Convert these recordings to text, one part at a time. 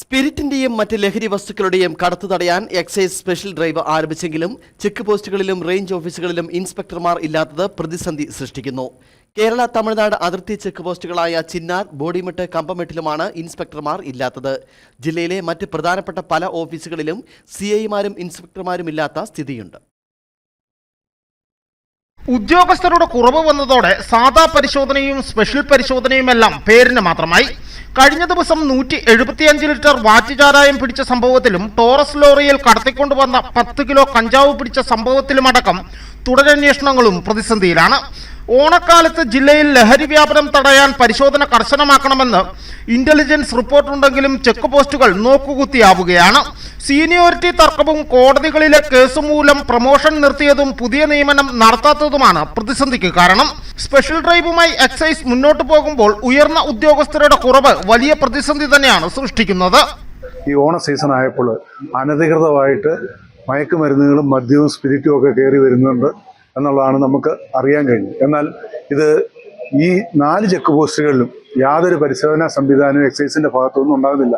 സ്പിരിറ്റിന്റെയും മറ്റ് ലഹരി വസ്തുക്കളുടെയും കടത്തു തടയാൻ എക്സൈസ് സ്പെഷ്യൽ ഡ്രൈവ് ആരംഭിച്ചെങ്കിലും ചെക്ക് പോസ്റ്റുകളിലും റേഞ്ച് ഓഫീസുകളിലും ഇൻസ്പെക്ടർമാർ ഇല്ലാത്തത് പ്രതിസന്ധി സൃഷ്ടിക്കുന്നു. കേരള തമിഴ്നാട് അതിർത്തി ചെക്ക് പോസ്റ്റുകളായ ചിന്നാർ ബോഡിമെട്ട് കമ്പമെട്ടിലുമാണ് ഇൻസ്പെക്ടർമാർ ഇല്ലാത്തത്. ജില്ലയിലെ മറ്റ് പ്രധാനപ്പെട്ട പല ഓഫീസുകളിലും സി ഐമാരും ഇൻസ്പെക്ടർമാരും ഇല്ലാത്ത സ്ഥിതിയുണ്ട്. ഉദ്യോഗസ്ഥരുടെ കുറവ് വന്നതോടെ സാധാ പരിശോധനയും സ്പെഷ്യൽ പരിശോധനയുമെല്ലാം പേരിന് മാത്രമായി. കഴിഞ്ഞ ദിവസം നൂറ്റി എഴുപത്തിയഞ്ച് ലിറ്റർ വാറ്റുചാരായം പിടിച്ച സംഭവത്തിലും ടോറസ് ലോറിയിൽ കടത്തിക്കൊണ്ടുവന്ന പത്ത് കിലോ കഞ്ചാവ് പിടിച്ച സംഭവത്തിലുമടക്കം തുടരന്വേഷണങ്ങളും പ്രതിസന്ധിയിലാണ്. ഓണക്കാലത്ത് ജില്ലയിൽ ലഹരി വ്യാപനം തടയാൻ പരിശോധന കർശനമാക്കണമെന്ന് ഇന്റലിജൻസ് റിപ്പോർട്ടുണ്ടെങ്കിലും ചെക്ക് പോസ്റ്റുകൾ നോക്കുകുത്തിയാവുകയാണ്. സീനിയോറിറ്റി തർക്കവും കോടതികളിലെ കേസ് മൂലം പ്രമോഷൻ നിർത്തിയതും പുതിയ നിയമനം നടത്താത്തതുമാണ് പ്രതിസന്ധിക്ക് കാരണം. സ്പെഷ്യൽ ഡ്രൈവുമായി എക്സൈസ് മുന്നോട്ട് പോകുമ്പോൾ ഉയർന്ന ഉദ്യോഗസ്ഥരുടെ കുറവ് വലിയ പ്രതിസന്ധി തന്നെയാണ് സൃഷ്ടിക്കുന്നത്. ഈ ഓണ സീസൺ ആയപ്പോൾ അനധികൃതമായിട്ട് മയക്കുമരുന്നുകളും മദ്യവും സ്പിരിറ്റും ഒക്കെ കയറി വരുന്നുണ്ട് എന്നുള്ളതാണ് നമുക്ക് അറിയാൻ കഴിഞ്ഞത്. എന്നാൽ ഇത് ഈ നാല് ചെക്ക് പോസ്റ്റുകളിലും യാതൊരു പരിശോധനാ സംവിധാനവും എക്സൈസിന്റെ ഭാഗത്തുനിന്നും ഉണ്ടാകുന്നില്ല.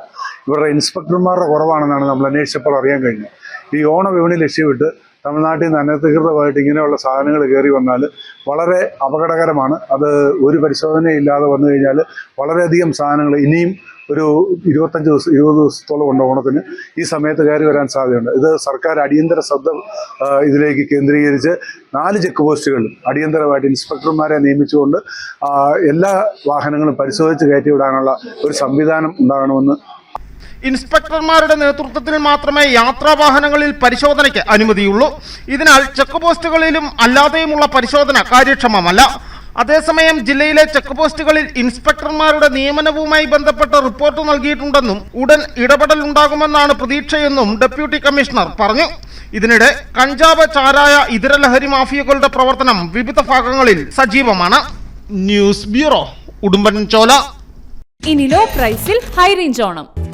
ഇവരുടെ ഇൻസ്പെക്ടർമാരുടെ കുറവാണെന്നാണ് നമ്മൾ അന്വേഷിച്ചപ്പോൾ അറിയാൻ കഴിഞ്ഞത്. ഈ ഓണ വിപണി ലക്ഷ്യമിട്ട് തമിഴ്നാട്ടിൽ നിന്ന് അനധികൃതമായിട്ട് ഇങ്ങനെയുള്ള സാധനങ്ങൾ കയറി വന്നാൽ വളരെ അപകടകരമാണ്. അത് ഒരു പരിശോധനയില്ലാതെ വന്നു കഴിഞ്ഞാൽ വളരെയധികം സാധനങ്ങൾ ഇനിയും ഒരു ഇരുപത്തഞ്ച് ദിവസം ഇരുപത് ദിവസത്തോളം ഉണ്ട് ഓണത്തിന്. ഈ സമയത്ത് കയറി വരാൻ സാധ്യതയുണ്ട്. ഇത് സർക്കാർ അടിയന്തര ശ്രദ്ധ ഇതിലേക്ക് കേന്ദ്രീകരിച്ച് നാല് ചെക്ക് പോസ്റ്റുകളിലും അടിയന്തരമായിട്ട് ഇൻസ്പെക്ടർമാരെ നിയമിച്ചുകൊണ്ട് എല്ലാ വാഹനങ്ങളും പരിശോധിച്ച് കയറ്റി വിടാനുള്ള ഒരു സംവിധാനം ഉണ്ടാകണമെന്ന് ഇൻസ്പെക്ടർമാരുടെ നേതൃത്വത്തിൽ മാത്രമേ യാത്രാ വാഹനങ്ങളിൽ പരിശോധനയ്ക്ക് അനുമതിയുള്ളൂ. ഇതിനാൽ ചെക്ക് പോസ്റ്റുകളിലും അല്ലാതെയുമുള്ള പരിശോധന കാര്യക്ഷമമല്ല. അതേസമയം ജില്ലയിലെ ചെക്ക് പോസ്റ്റുകളിൽ ഇൻസ്പെക്ടർമാരുടെ നിയമനവുമായി ബന്ധപ്പെട്ട റിപ്പോർട്ട് നൽകിയിട്ടുണ്ടെന്നും ഉടൻ ഇടപെടൽ ഉണ്ടാകുമെന്നാണ് പ്രതീക്ഷയെന്നും ഡെപ്യൂട്ടി കമ്മീഷണർ പറഞ്ഞു. ഇതിനിടെ കഞ്ചാവ് ചാരായ ഇതര ലഹരി മാഫിയകളുടെ പ്രവർത്തനം വിവിധ ഭാഗങ്ങളിൽ സജീവമാണ്. News bureau Udumbanchola. ഇനി ലോ പ്രൈസിൽ ഹൈ റേഞ്ച് ഓണം.